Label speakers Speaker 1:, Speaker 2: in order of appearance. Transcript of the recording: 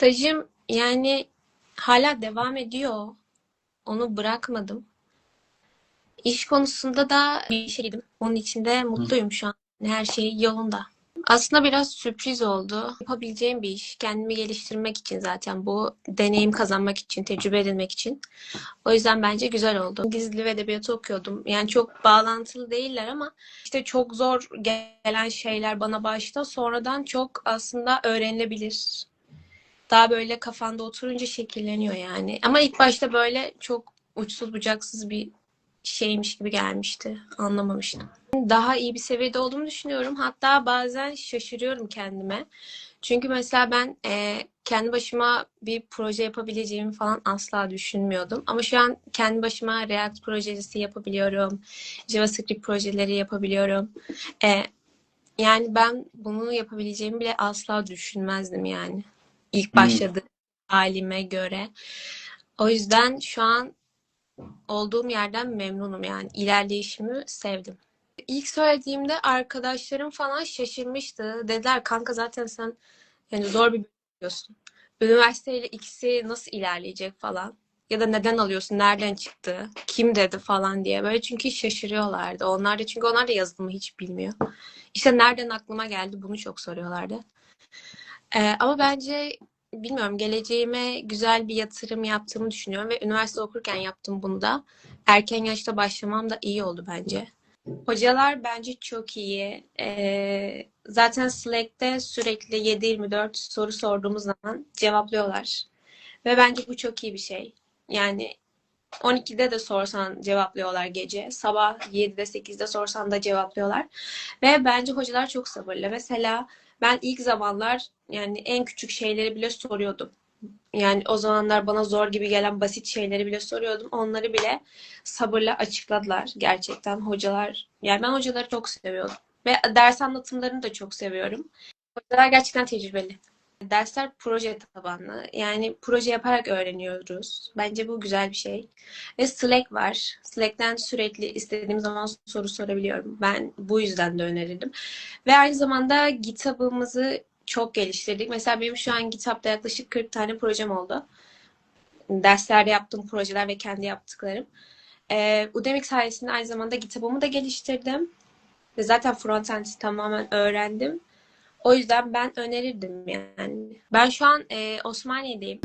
Speaker 1: Stajım yani hala devam ediyor. Onu bırakmadım. İş konusunda da bir işe girdim. Onun için de mutluyum şu an. Her şey yolunda. Aslında biraz sürpriz oldu. Yapabileceğim bir iş. Kendimi geliştirmek için zaten bu deneyim kazanmak için, tecrübe edinmek için. O yüzden bence güzel oldu. Dili ve Edebiyatı okuyordum. Yani çok bağlantılı değiller ama işte çok zor gelen şeyler bana başta sonradan çok aslında öğrenilebilir. Daha böyle kafanda oturunca şekilleniyor yani. Ama ilk başta böyle çok uçsuz bucaksız bir şeymiş gibi gelmişti. Anlamamıştım. Daha iyi bir seviyede olduğumu düşünüyorum. Hatta bazen şaşırıyorum kendime. Çünkü mesela ben e, kendi başıma bir proje yapabileceğimi falan asla düşünmüyordum. Ama şu an kendi başıma React projesi yapabiliyorum. JavaScript projeleri yapabiliyorum. E, yani ben bunu yapabileceğimi bile asla düşünmezdim yani. İlk
Speaker 2: Hmm.
Speaker 1: başladığım halime göre. O yüzden şu an olduğum yerden memnunum yani. İlerleyişimi sevdim. İlk söylediğimde arkadaşlarım falan şaşırmıştı. Dediler kanka zaten sen yani zor bir bölüm alıyorsun. Üniversiteyle ikisi nasıl ilerleyecek falan. Ya da neden alıyorsun, nereden çıktı, kim dedi falan diye. Böyle çünkü şaşırıyorlardı. Onlar da çünkü onlar da yazılımı hiç bilmiyor. İşte nereden aklıma geldi bunu çok soruyorlardı. Ee, ama bence bilmiyorum geleceğime güzel bir yatırım yaptığımı düşünüyorum ve üniversite okurken yaptım bunu da. Erken yaşta başlamam da iyi oldu bence. Hocalar bence çok iyi. Ee, zaten Slack'te sürekli 7-24 soru sorduğumuz zaman cevaplıyorlar. Ve bence bu çok iyi bir şey. Yani 12'de de sorsan cevaplıyorlar gece. Sabah 7'de 8'de sorsan da cevaplıyorlar. Ve bence hocalar çok sabırlı. Mesela ben ilk zamanlar yani en küçük şeyleri bile soruyordum. Yani o zamanlar bana zor gibi gelen basit şeyleri bile soruyordum. Onları bile sabırla açıkladılar gerçekten hocalar. Yani ben hocaları çok seviyorum. Ve ders anlatımlarını da çok seviyorum. Hocalar gerçekten tecrübeli. Dersler proje tabanlı. Yani proje yaparak öğreniyoruz. Bence bu güzel bir şey. Ve Slack var. Slack'ten sürekli istediğim zaman soru sorabiliyorum. Ben bu yüzden de önerirdim. Ve aynı zamanda GitHub'ımızı çok geliştirdik. Mesela benim şu an GitHub'da yaklaşık 40 tane projem oldu. Derslerde yaptığım projeler ve kendi yaptıklarım. Ee, Udemy sayesinde aynı zamanda GitHub'ımı da geliştirdim. Ve zaten frontend'i tamamen öğrendim. O yüzden ben önerirdim yani. Ben şu an e, Osmaniye'deyim.